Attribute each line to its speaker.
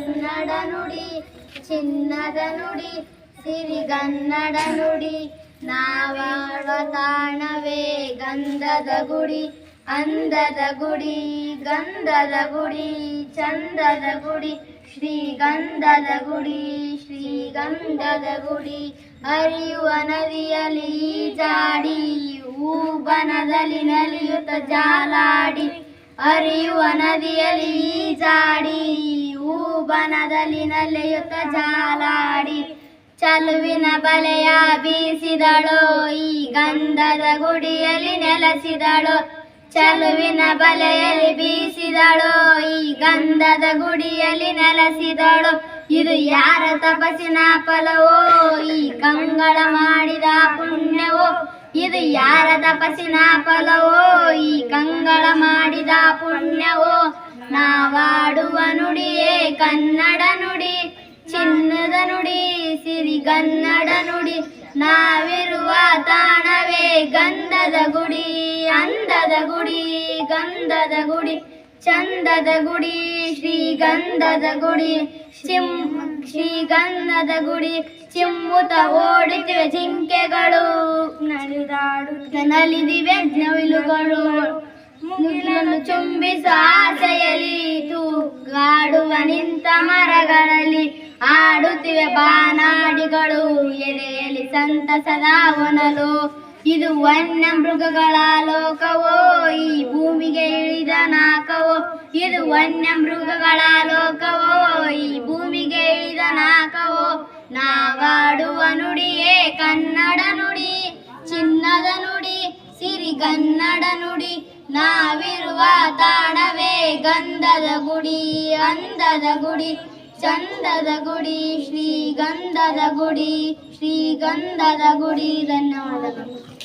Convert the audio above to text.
Speaker 1: ಕನ್ನಡ ನುಡಿ, ಚಿನ್ನದ ನುಡಿ ಸಿರಿಗನ್ನಡ ನುಡಿ. ನಾವಾಡುವ ತಾಣವೇ ಗಂಧದ ಗುಡಿ, ಅಂದದ ಗುಡಿ, ಗಂಧದ ಗುಡಿ, ಚಂದದ ಗುಡಿ. ಶ್ರೀಗಂಧದ ಗುಡಿ ಶ್ರೀಗಂಧದ ಗುಡಿ. ಹರಿಯುವ ನದಿಯಲ್ಲಿ ಜಾಡಿ, ಹೂಬನದಲ್ಲಿ ನಲಿಯುತ್ತ ಜಾಲಾಡಿ. ಹರಿಯುವ ನದಿಯಲ್ಲಿ ಜಾಡಿ. ಹೂಬನದಲ್ಲಿ ನಲಿಯುತ್ತ ಜಾಲಾಡಿ, ಚಲುವಿನ ಬಲೆಯ ಬೀಸಿದಳೋ. ಈ ಗಂಧದ ಗುಡಿಯಲ್ಲಿ ನೆಲೆಸಿದಳು, ಚಲುವಿನ ಬಲೆಯಲ್ಲಿ ಬೀಸಿದಳೋ. ಈ ಗಂಧದ ಗುಡಿಯಲ್ಲಿ ನೆಲೆಸಿದಳು, ಇದು ಯಾರ ತಪಸ್ಸಿನ ಫಲವೋ? ಈ ಕಂಗಳ ಮಾಡಿದ ಪುಣ್ಯವೋ? ಇದು ಯಾರ ತಪಸ್ಸಿನ ಫಲವೋ? ಈ ಕಂಗಳ ಮಾಡಿದ ಪುಣ್ಯವೋ? ನಾವಾಡುವ ನುಡಿಯೇ ಕನ್ನಡ ನುಡಿ, ಚಿನ್ನದ ನುಡಿ ಸಿರಿಗನ್ನಡ ನುಡಿ, ನಾವಿರುವ ತಾಣವೇ ಗಂಧದ ಗುಡಿ, ಅಂದದ ಗುಡಿ, ಗಂಧದ ಗುಡಿ, ಚಂದದ ಗುಡಿ, ಶ್ರೀಗಂಧದ ಗುಡಿ, ಚಿಮ್ ಶ್ರೀಗಂಧದ ಗುಡಿ, ಚಿಮ್ಮುತ ಓಡುತ್ತಿವೆ ಜಿಂಕೆಗಳು. ನಲಿದಾಡುತ್ತ ನಲಿದಿವೆ ನವಿಲುಗಳು. ಮುಗಿಲನ್ನು ಚುಂಬಿಸ ಆಸೆಯಲ್ಲಿ ತೂಗಾಡುವ ನಿಂತ ಮರಗಳಲ್ಲಿ ಆಡುತ್ತಿವೆ ಬಾನಾಡಿಗಳು. ಎದೆಯಲ್ಲಿ ಸಂತಸದ ಒನಲು ಇದು ವನ್ಯ ಮೃಗಗಳ ಲೋಕವೋ, ಈ ಭೂಮಿಗೆ ಇಳಿದ ನಾಕವೋ. ಇದು ವನ್ಯ ಮೃಗಗಳ ಲೋಕವೋ, ಈ ಭೂಮಿಗೆ ಇಳಿದ ನಾಕವೋ. ನಾವಾಡುವ ನುಡಿಯೇ ಕನ್ನಡ ನುಡಿ, ಚಿನ್ನದ ನುಡಿ, ಸಿರಿಗನ್ನಡ ನುಡಿ. ನಾವಿರುವ ತಾಣವೇ ಗಂಧದ ಗುಡಿ ಅಂದದ ಗುಡಿ ಚಂದದ ಗುಡಿ ಶ್ರೀಗಂಧದ ಗುಡಿ ಶ್ರೀಗಂಧದ ಗುಡಿ ಧನ್ಯವಾದಗಳು.